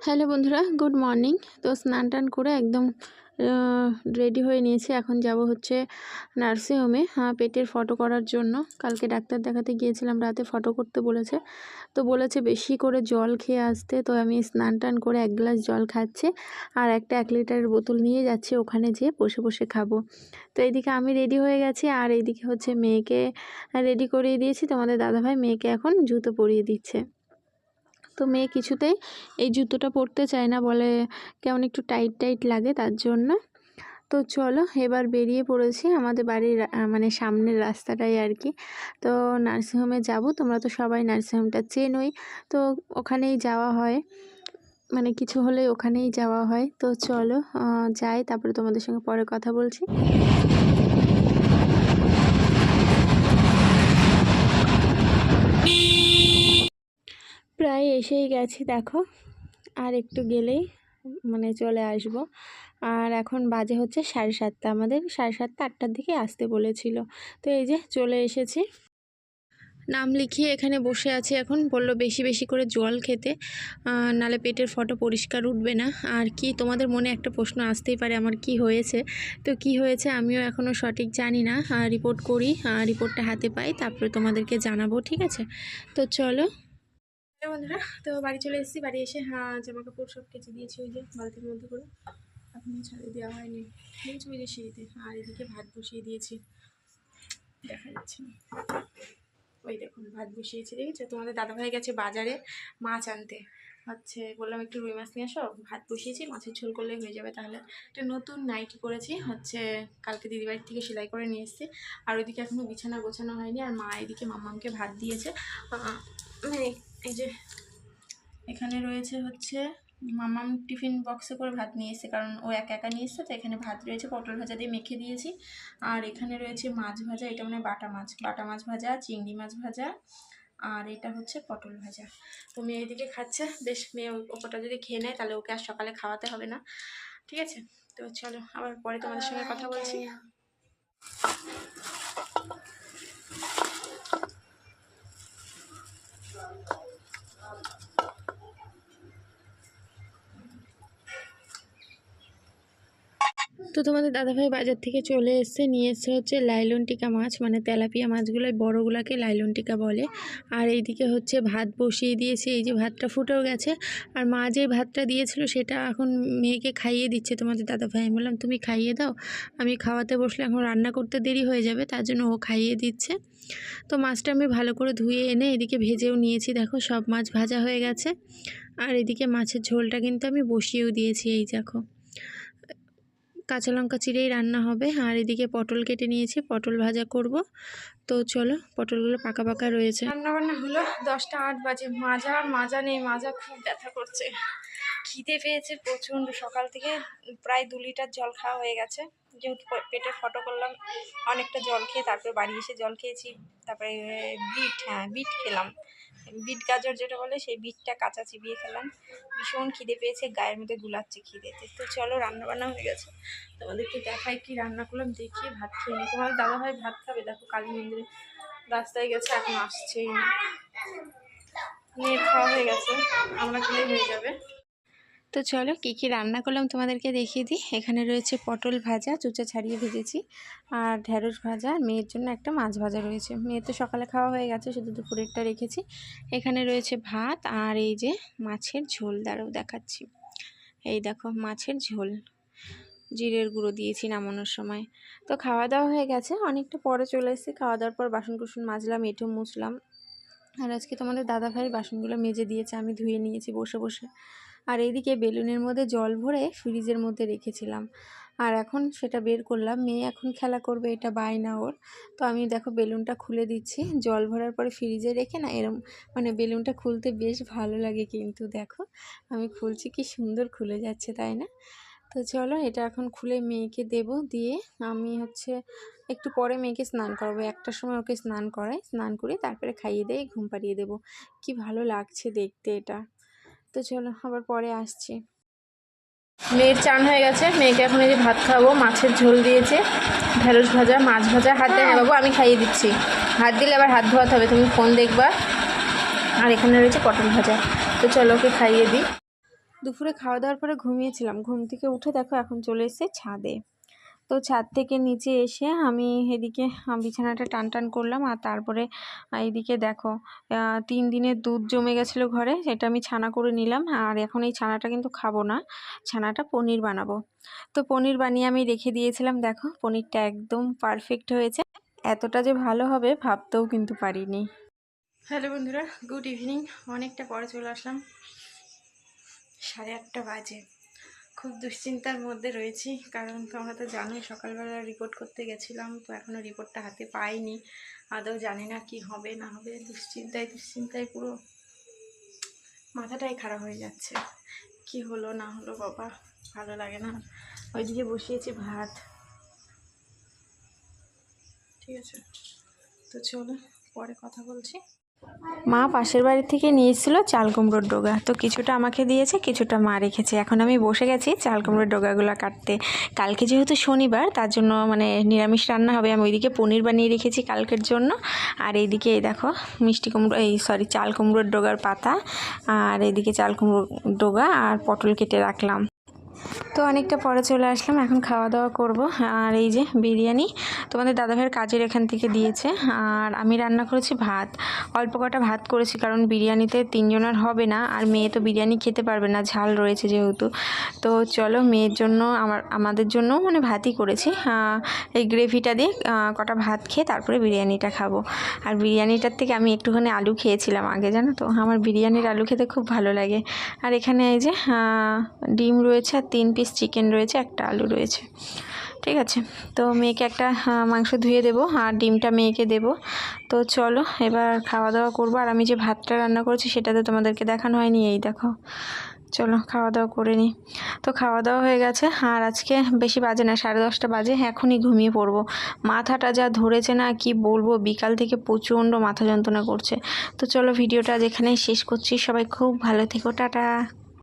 Hello বন্ধুরা, good morning. তো স্নান টান করে একদম রেডি হয়ে নিয়েছি। এখন যাব হচ্ছে নার্সিংহোমে হ্যাঁ পেটের ফটো করার জন্য। কালকে ডাক্তার দেখাতে গিয়েছিলাম, রাতে ফটো করতে বলেছে। তো বলেছে বেশি করে জল খেয়ে আসতে। তো আমি স্নান টান করে এক গ্লাস জল খাচ্ছি আর একটা এক লিটারের বোতল নিয়ে যাচ্ছি ওখানে যেয়ে বসে বসে খাব। তো এইদিকে আমি রেডি হয়ে গেছি আর এইদিকে হচ্ছে মেয়েকে রেডি করিয়ে দিয়েছি। তোমাদের দাদাভাই মেয়েকে এখন জুতো পরিয়ে দিচ্ছে। তো মেয়ে কিছুতেই এই জুতোটা পরতে চায় না, বলে কেমন একটু টাইট টাইট লাগে তার জন্য। তো চলো, এবার বেরিয়ে পড়েছি আমাদের বাড়ির মানে সামনের রাস্তাটাই আর কি। তো নার্সিংহোমে যাব, তোমরা তো সবাই নার্সিংহোমটা চেনই। তো ওখানেই যাওয়া হয় মানে কিছু হলে ওখানেই যাওয়া হয়। তো চলো যাই, তারপরে তোমাদের সঙ্গে পরে কথা বলছি। প্রায় এসেই গেছি, দেখো। আর একটু গেলেই মানে চলে আসব। আর এখন বাজে হচ্ছে সাড়ে সাতটা। আমাদের সাড়ে সাতটা, আটটার দিকে আসতে বলেছিল। তো এই যে চলে এসেছি। নাম লিখিয়ে এখানে বসে আছি এখন। বলল বেশি বেশি করে জল খেতে। নালে পেটের ফটো পরিষ্কার উঠবে না। আর কি, তোমাদের মনে একটা প্রশ্ন আসতেই পারে, আমার কি হয়েছে? তো কি হয়েছে আমিও এখনও সঠিক জানি না। রিপোর্ট করি। রিপোর্টটা হাতে পাই, তারপরে তোমাদেরকে জানাব, ঠিক আছে? তো চলো। বন্ধুরা তো বাড়ি চলে এসেছি, বাড়ি এসে হ্যাঁ জামা কাপড় সব কেচে দিয়েছি, ওই যে বালতির মধ্যে করে। এখন ছাড়ে দেওয়া হয়নি। দিয়েছি ওই যে সিঁড়িতে, আর এদিকে ভাত বসিয়ে দিয়েছি। দেখা যাচ্ছে ওই দেখুন, ভাত বসিয়েছি, দেখেছ? তোমাদের দাদাভাই গেছে বাজারে মাছ আনতে। হচ্ছে, বললাম একটু রুই মাছ নিয়ে আসো, ভাত বসিয়েছি, মাছের ঝোল করলে হয়ে যাবে। তাহলে একটা নতুন নাইটি করেছি হচ্ছে কালকে দিদিবাড়ির থেকে সেলাই করে নিয়ে এসেছি। আর ওইদিকে এখনও বিছানা গোছানো হয়নি, আর মা এদিকে মামাকে ভাত দিয়েছে। মানে এই যে এখানে রয়েছে হচ্ছে মামাম টিফিন বক্সে করে ভাত নিয়ে এসেছে কারণ ও একা একা নিয়ে এসছে তো এখানে ভাত রয়েছে পটল ভাজা দিয়ে মেখে দিয়েছি। আর এখানে রয়েছে মাছ ভাজা এটা মানে বাটা মাছ বাটা মাছ ভাজা চিংড়ি মাছ ভাজা আর এটা হচ্ছে পটল ভাজা। তো মেয়ে এদিকে খাচ্ছে? বেশ মেয়ে ওটা যদি খেয়ে নেয় তাহলে ওকে আর সকালে খাওয়াতে হবে না। ঠিক আছে? তো চলো আবার পরে তোমাদের সঙ্গে কথা বলছি। তো তোমাদের দাদাভাই বাজার থেকে চলে এসছে, নিয়ে এসছে হচ্ছে লাইলন টিকা মাছ মানে তেলাপিয়া মাছগুলো বড়োগুলোকে লাইলন টিকা বলে। আর এইদিকে হচ্ছে ভাত বসিয়ে দিয়েছে, এই যে ভাতটা ফুটেও গেছে। আর মা যে ভাতটা দিয়েছিল সেটা এখন মেয়েকে খাইয়ে দিচ্ছে তোমাদের দাদাভাই। আমি বললাম, তুমি খাইয়ে দাও, আমি খাওয়াতে বসলে এখন রান্না করতে দেরি হয়ে যাবে, তার জন্য ও খাইয়ে দিচ্ছে। তো মাছটা আমি ভালো করে ধুয়ে এনে এদিকে ভেজেও নিয়েছি, দেখো সব মাছ ভাজা হয়ে গেছে। আর এদিকে মাছের ঝোলটা কিন্তু আমি বসিয়েও দিয়েছি, এই দেখো। কাঁচা লঙ্কা চিড়েই রান্না হবে। আর এদিকে পটল কেটে নিয়েছি, পটল ভাজা করব। তো চলো, পটলগুলো পাকা পাকা রয়েছে। রান্না বান্না হলো দশটা আট বাজে। মাজা মাজা নেই, মাজা খুব ব্যথা করছে। খিদে পেয়েছে প্রচণ্ড। সকাল থেকে প্রায় দু লিটার জল খাওয়া হয়ে গেছে। যেহেতু পেটে ফটো করলাম, অনেকটা জল খেয়ে তারপরে বাড়ি এসে জল খেয়েছি। তারপরে বিট হ্যাঁ বিট খেলাম। বিট গাজর যেটা বলে, সেই বিটটা কাঁচা চিবিয়ে খেলাম। ভীষণ খিদে পেয়েছে, গায়ের মধ্যে গুলাচ্ছে খিদেতে তো চলো রান্না বান্না হয়ে গেছে। তোমাদেরকে দেখাই কি রান্না করলাম, দেখিয়ে ভাত খেয়ে নিই। তোমার দাদাভাই ভাত খাবে, দেখো কালী মন্দিরে রাস্তায় গেছে, এখন আসছেই না। নিয়ে খাওয়া হয়ে গেছে, আমরা খেলেই হয়ে যাবে। তো চলো কী কী রান্না করলাম তোমাদেরকে দেখিয়ে দিই। এখানে রয়েছে পটল ভাজা চুচা ছাড়িয়ে ভেজেছি। আর ঢ্যাঁড়স ভাজা, মেয়ের জন্য একটা মাছ ভাজা রয়েছে। মেয়ের তো সকালে খাওয়া হয়ে গেছে, শুধু দুপুরেরটা রেখেছি। এখানে রয়েছে ভাত আর এই যে মাছের ঝোল দ্বারাও দেখাচ্ছি। এই দেখো মাছের ঝোল। জিরের গুঁড়ো দিয়েছি নামানোর সময়। তো খাওয়া দাওয়া হয়ে গেছে, অনেকটা পরে চলে এসেছি। খাওয়া দাওয়ার পর বাসন কুসন মাজলাম এঁটো মুছলাম। আর আজকে তোমাদের দাদা ভাই বাসনগুলো মেজে দিয়েছে, আমি ধুয়ে নিয়েছি বসে বসে। আর এইদিকে বেলুনের মধ্যে জল ভরে ফ্রিজের মধ্যে রেখেছিলাম। আর এখন সেটা বের করলাম। মেয়ে এখন খেলা করবে, এটা বায়না ওর। তো আমি দেখো বেলুনটা খুলে দিচ্ছি। জল ভরার পরে ফ্রিজে রেখে না এরম মানে বেলুনটা খুলতে বেশ ভালো লাগে কিন্তু দেখো। আমি খুলছি কি সুন্দর খুলে যাচ্ছে, তাই না? তো চলো এটা এখন খুলে মেয়েকে দেব দিয়ে আমি হচ্ছে একটু পরে মেয়েকে স্নান করাবো। একটার সময় ওকে স্নান করাই, স্নান করে তারপরে খাইয়ে দিয়ে ঘুম পাড়িয়ে দেবো। কি ভালো লাগছে দেখতে এটা। তো চলো আবার পরে আসছি। মেয়ের চান হয়ে গেছে। মেয়েকে এখন এই যে ভাত খাওয়াবো মাছের ঝোল দিয়েছে। ঢেঁড়স ভাজা মাছ ভাজা। হাতে হ্যাঁ। বাবু আমি খাইয়ে দিচ্ছি। হাত দিলে আবার হাত ধোয়াতে হবে। তুমি ফোন দেখবা। আর এখানে রয়েছে পটল ভাজা। তো চলো ওকে খাইয়ে দিই। দুপুরে খাওয়া দাওয়ার পরে ঘুমিয়েছিলাম। ঘুম থেকে উঠে দেখো এখন চলে এসেছে ছাদে। তো ছাদ থেকে নিচে এসে আমি এদিকে বিছানাটা টান টান করলাম আর তারপরে এইদিকে দেখো তিন দিনের দুধ জমে গেছিল ঘরে, সেটা আমি ছানা করে নিলাম। আর এখন এই ছানাটা কিন্তু খাব না, ছানাটা পনির বানাবো। তো পনির বানিয়ে আমি রেখে দিয়েছিলাম, দেখো, পনিরটা একদম পারফেক্ট হয়েছে। এতটা যে ভালো হবে ভাবতেও কিন্তু পারিনি। হ্যালো বন্ধুরা গুড ইভিনিং অনেকটা পরে চলে আসলাম, সাড়ে আটটা বাজে। খুব দুশ্চিন্তার মধ্যে রয়েছি, কারণ তোমরা তো জানোই সকালবেলা রিপোর্ট করতে গেছিলাম, তো এখনও রিপোর্টটা হাতে পাইনি। আদৌ জানি না কি হবে, না হবে, দুশ্চিন্তায় দুশ্চিন্তায় পুরো মাথাটাই খারাপ হয়ে যাচ্ছে। কি হলো, না হলো, বাবা, ভালো লাগে না। ওইদিকে বসিয়েছি ভাত। ঠিক আছে? তো চলো, পরে কথা বলছি। মা পাশের বাড়ি থেকে নিয়ে এসেছিল চাল কুমড়োর ডোগা। তো কিছুটা আমাকে দিয়েছে, কিছুটা মা রেখেছে। এখন আমি বসে গেছি চাল কুমড়োর ডোগাগুলো কাটতে। কালকে যেহেতু শনিবার, তার জন্য মানে নিরামিষ রান্না হবে। আমি ওইদিকে পনির বানিয়ে রেখেছি কালকের জন্য। আর এইদিকে এই দেখো, মিষ্টি কুমড়ো, এই সরি চাল কুমড়োর ডোগার পাতা। আর এইদিকে চাল কুমড়োর ডোগা আর পটল কেটে রাখলাম। তো অনেকটা পরে চলে আসলাম, এখন খাওয়া দাওয়া করব। আর এই যে বিরিয়ানি তোমাদের দাদাভাইয়ের কাজের এখান থেকে দিয়েছে। আর আমি রান্না করেছি ভাত। অল্প কটা ভাত করেছি কারণ বিরিয়ানিতে তিনজনের হবে না। আর মেয়ে তো বিরিয়ানি খেতে পারবে না, ঝাল রয়েছে যেহেতু। তো চলো মেয়ের জন্য আমার, আমাদের জন্য মানে ভাতই করেছি। এই গ্রেভিটা দিয়ে কটা ভাত খেয়ে তারপরে বিরিয়ানিটা খাব। আর বিরিয়ানিটার থেকে আমি একটুখানি আলু খেয়েছিলাম আগে, জানো তো? আমার বিরিয়ানির আলু খেতে খুব ভালো লাগে। আর এখানে এই যে ডিম রয়েছে আর তিন পিস চিকেন রয়েছে, একটা আলু রয়েছে। ঠিক আছে? তো মেয়েকে একটা মাংস ধুয়ে দেবো আর ডিমটা মেয়েকে দেবো। তো চলো, এবার খাওয়া দাওয়া করব। আর আমি যে ভাতটা রান্না করেছি, সেটা তো তোমাদেরকে দেখানো হয়নি, এই দেখো। চলো খাওয়া দাওয়া করে নিই। তো খাওয়া দাওয়া হয়ে গেছে। আর আজকে বেশি বাজে না, সাড়ে দশটা বাজে, এখনই ঘুমিয়ে পড়ব। মাথাটা যা ধরেছে না, কি বলব? বিকাল থেকে প্রচণ্ড মাথা যন্ত্রণা করছে। তো চলো, ভিডিওটা যেখানেই শেষ করছি। সবাই খুব ভালো থেকো, টাটা।